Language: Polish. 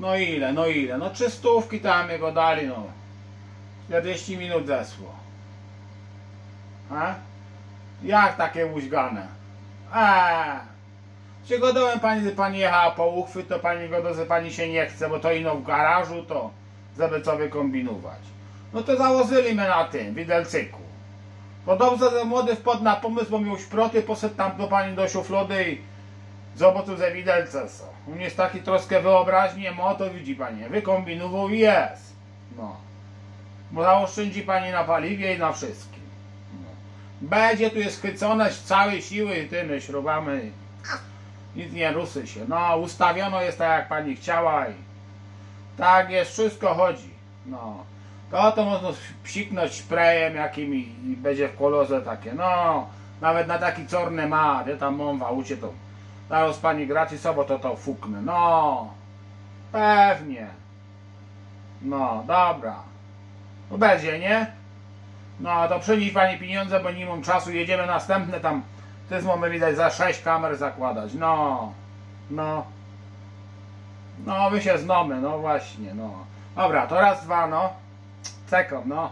No ile, no ile? No trzy stówki tam jego dali, no. 40 minut zeszło. A? Jak takie łuźgane? Czy godowem pani, gdy pani jechała po uchwyt, to pani godo, że pani się nie chce, bo to ino w garażu, to żeby co wykombinować. No to założyli mnie na tym, widelcyku. Że młody wpadł na pomysł, bo miał szproty, poszedł tam do pani do szuflady i zobaczył, że widelce są. U mnie jest taki troszkę wyobraźnie, mo to widzi pani, wykombinował i jest. No. Bo zaoszczędzi pani na paliwie i na wszystkim. No. Będzie tu jest schwycone z całej siły tymi śrubami. Nic nie rusy się. No, ustawiono jest tak jak pani chciała i tak jest, wszystko chodzi. No. To to można psiknąć sprayem jakim i, będzie w kolorze takie. No, nawet na taki czarny ma, wie tam mam w aucie to. Zaraz pani gratisowo to to fuknę. No, pewnie. No, dobra. No będzie, nie? No, to przynieś pani pieniądze, bo nie mam czasu. Jedziemy następne tam. Też mamy widać za sześć kamer zakładać. No, no. No, my się znamy, no właśnie, no. Dobra, to raz, dwa, no. Czekam, no.